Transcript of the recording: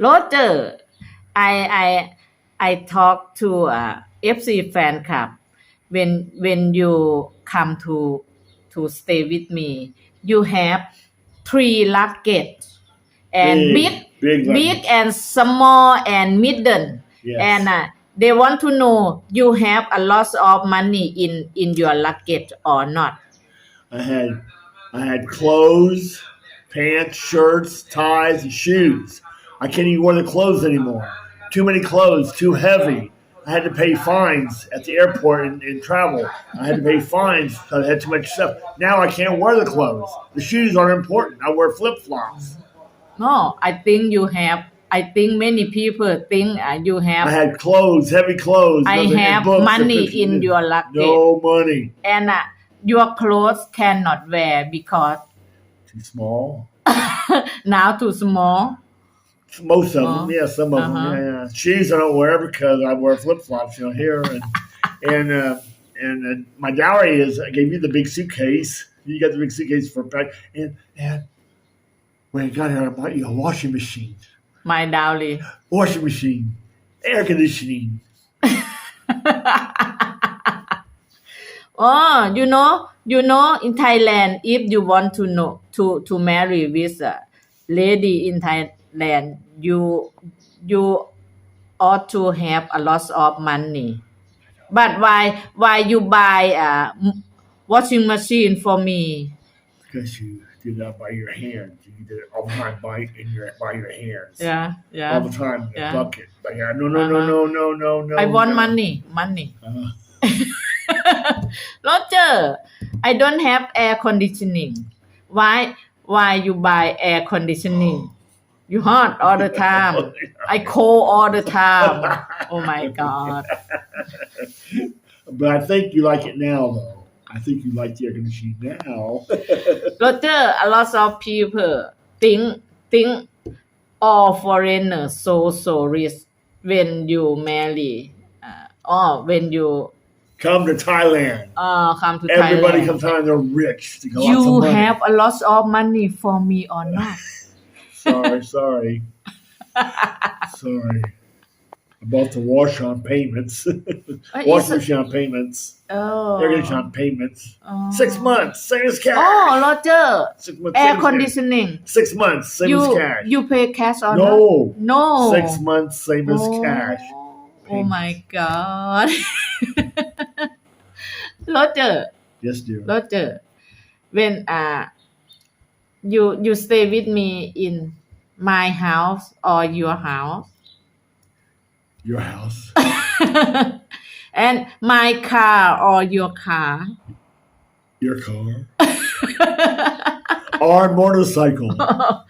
Roger I I I talk to uh, FC fan club. When when you come to to stay with me you have three luggage. And big big, big, big and small and middle Yes. and uh, they want to know you have a lot of money in in your luggage or not? I had I had clothes, pants, shirts, ties, and shoes. I can't even wear the clothes anymore. Too many clothes, too heavy. I had to pay fines at the airport and, and travel. I had to pay fines because I had too much stuff. Now I can't wear the clothes. The shoes aren't important. I wear flip flops. no I think you have I think many people think uh, you have I had clothes, heavy clothes. I have money in your luggage No money. and uh, your clothes cannot wear because Too small. now too small Most of them, yeah, some of uh-huh. them, yeah, yeah. Shoes I don't wear because I wear flip flops, you know, here and and uh, and uh, my dowry is I gave you the big suitcase. You got the big suitcase for back and and when I got here, I bought you a washing machine, my dowry washing machine, air conditioning. oh you know you know in Thailand if you want to know to to marry with a lady in Thailand you you ought to have a lot of money but why why you buy a m- washing machine for me Because you did that by your hands. You did it all the time by in your by your hands. yeah yeah. All the time in Yeah. a bucket. By hand. No, no, no, Uh-huh. no, no, no, no. I want no. money money Uh, Roger I don't have air conditioning why why you buy air conditioning you hunt all the time I call all the time oh my god But I think you like it now, though. I think you like the air conditioning now. Roger a lot of people think think all foreigners so so rich when you marry uh, or when you Come to Thailand. uh, come to Thailand. Everybody Thailand comes Thailand. They're rich. You have a lot of money for me or not Sorry, sorry, sorry. About the wash on payments. Wash machine on payments. oh Air conditioning on payments. oh. Six months. Same as cash. oh Roger Six months. air as cash. conditioning Six months. Same you as cash. you pay cash or no. not no Six months. Same as oh. cash. oh my god Roger Yes, dear. Roger when uh you you stay with me in my house or your house Your house. and my car or your car Your car. or motorcycle.